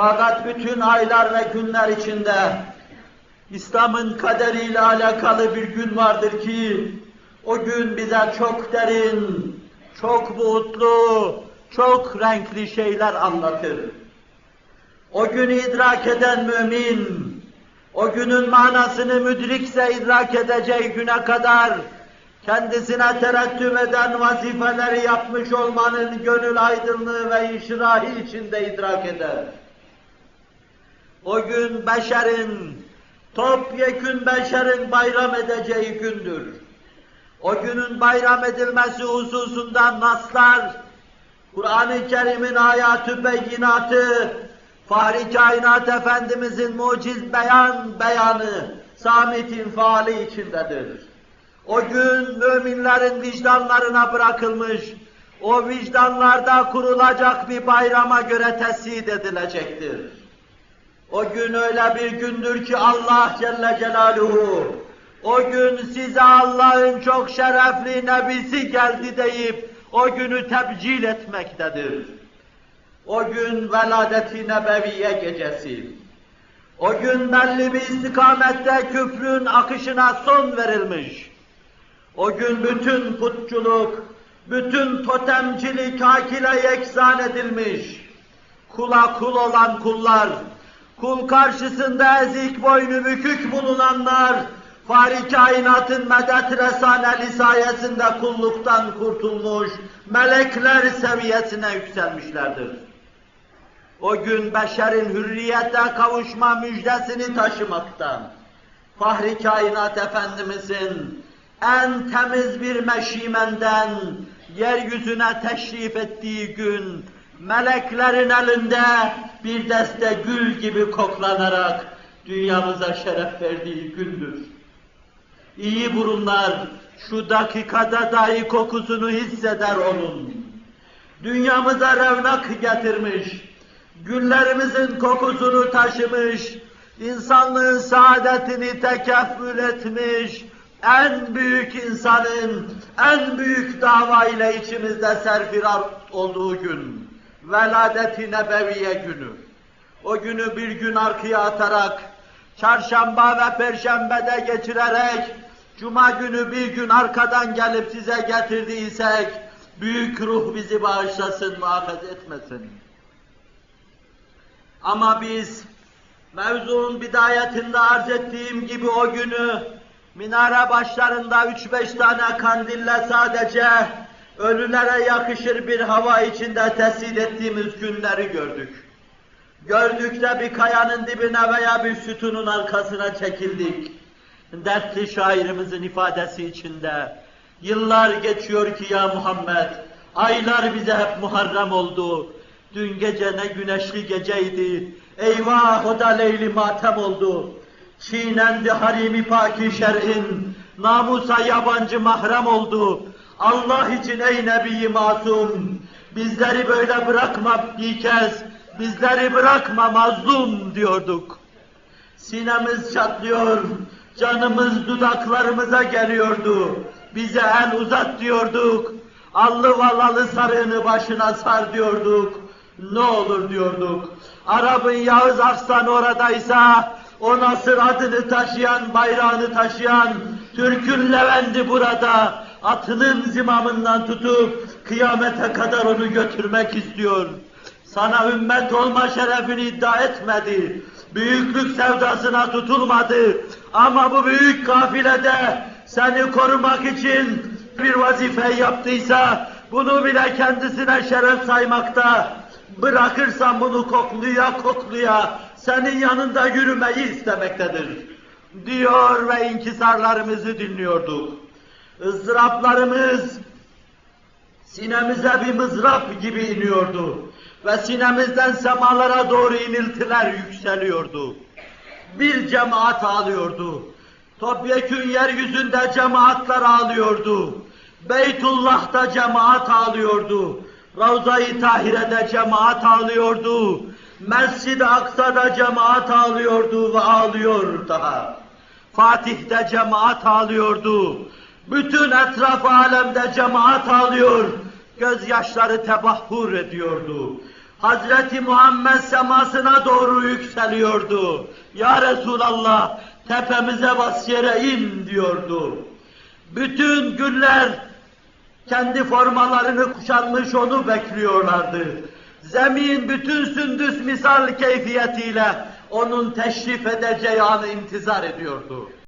Fakat bütün aylar ve günler içinde İslam'ın kaderiyle alakalı bir gün vardır ki o gün bize çok derin, çok buğutlu, çok renkli şeyler anlatır. O günü idrak eden mümin, o günün manasını müdrikse idrak edeceği güne kadar kendisine terettüm eden vazifeleri yapmış olmanın gönül aydınlığı ve inşirahı içinde idrak eder. O gün beşerin, topyekün beşerin bayram edeceği gündür. O günün bayram edilmesi hususunda naslar, Kur'an-ı Kerim'in ayatü beyinatı, Fahri Kainat Efendimizin muciz beyan beyanı, Samit'in faali içindedir. O gün müminlerin vicdanlarına bırakılmış, o vicdanlarda kurulacak bir bayrama göre tesid edilecektir. O gün öyle bir gündür ki Allah Celle Celaluhu, o gün size Allah'ın çok şerefli nebisi geldi deyip, o günü tebcil etmektedir. O gün veladeti nebeviye gecesi. O gün belli bir istikamette küfrün akışına son verilmiş. O gün bütün putçuluk, bütün totemcilik hakile yeksan edilmiş. Kula kul olan kullar, kul karşısında ezik boynu bükük bulunanlar, Fahri kainatın medet resaneli sayesinde kulluktan kurtulmuş, melekler seviyesine yükselmişlerdir. O gün beşerin hürriyete kavuşma müjdesini taşımaktan, Fahri kainat Efendimizin en temiz bir meşimenden yeryüzüne teşrif ettiği gün, meleklerin elinde bir deste gül gibi koklanarak dünyamıza şeref verdiği gündür. İyi burunlar şu dakikada dahi kokusunu hisseder onun. Dünyamıza revnak getirmiş, güllerimizin kokusunu taşımış, insanlığın saadetini tekeffül etmiş, en büyük insanın, en büyük dava ile içimizde serfirar olduğu gün, veladeti nebeviye günü. O günü bir gün arkaya atarak, çarşamba ve perşembede geçirerek, cuma günü bir gün arkadan gelip size getirdiysek, büyük ruh bizi bağışlasın, muhafaza etmesin. Ama biz, mevzuun bidayetinde arz ettiğim gibi o günü, minare başlarında üç beş tane kandille sadece ölülere yakışır bir hava içinde tesil ettiğimiz günleri gördük. Gördük de bir kayanın dibine veya bir sütunun arkasına çekildik. Dertli şairimizin ifadesi içinde. Yıllar geçiyor ki ya Muhammed, aylar bize hep Muharrem oldu. Dün gece ne güneşli geceydi, eyvah o da leyli matem oldu. Çiğnendi harimi paki şer'in, namusa yabancı mahrem oldu. Allah için ey Nebi masum, bizleri böyle bırakma bir kez, bizleri bırakma mazlum diyorduk. Sinemiz çatlıyor, canımız dudaklarımıza geliyordu. Bize el uzat diyorduk, allı valalı sarığını başına sar diyorduk. Ne olur diyorduk. Arap'ın Yağız Arslan oradaysa, o Nasır adını taşıyan, bayrağını taşıyan, Türk'ün Levendi burada, atının zimamından tutup, kıyamete kadar onu götürmek istiyor. Sana ümmet olma şerefini iddia etmedi. Büyüklük sevdasına tutulmadı. Ama bu büyük kafilede seni korumak için bir vazife yaptıysa, bunu bile kendisine şeref saymakta, bırakırsan bunu kokluya kokluya senin yanında yürümeyi istemektedir. Diyor ve inkisarlarımızı dinliyorduk. ızdıraplarımız sinemize bir mızrap gibi iniyordu. Ve sinemizden semalara doğru iniltiler yükseliyordu. Bir cemaat ağlıyordu. Topyekün yeryüzünde cemaatler ağlıyordu. Beytullah'ta cemaat ağlıyordu. Ravza-i Tahire'de cemaat ağlıyordu. Mescid-i Aksa'da cemaat ağlıyordu ve ağlıyor daha. Fatih'te cemaat ağlıyordu. Bütün etraf alemde cemaat ağlıyor. Gözyaşları tebahhur ediyordu. Hazreti Muhammed semasına doğru yükseliyordu. Ya Resulallah tepemize bas yere in diyordu. Bütün güller kendi formalarını kuşanmış onu bekliyorlardı. Zemin bütün sündüs misal keyfiyetiyle onun teşrif edeceği anı intizar ediyordu.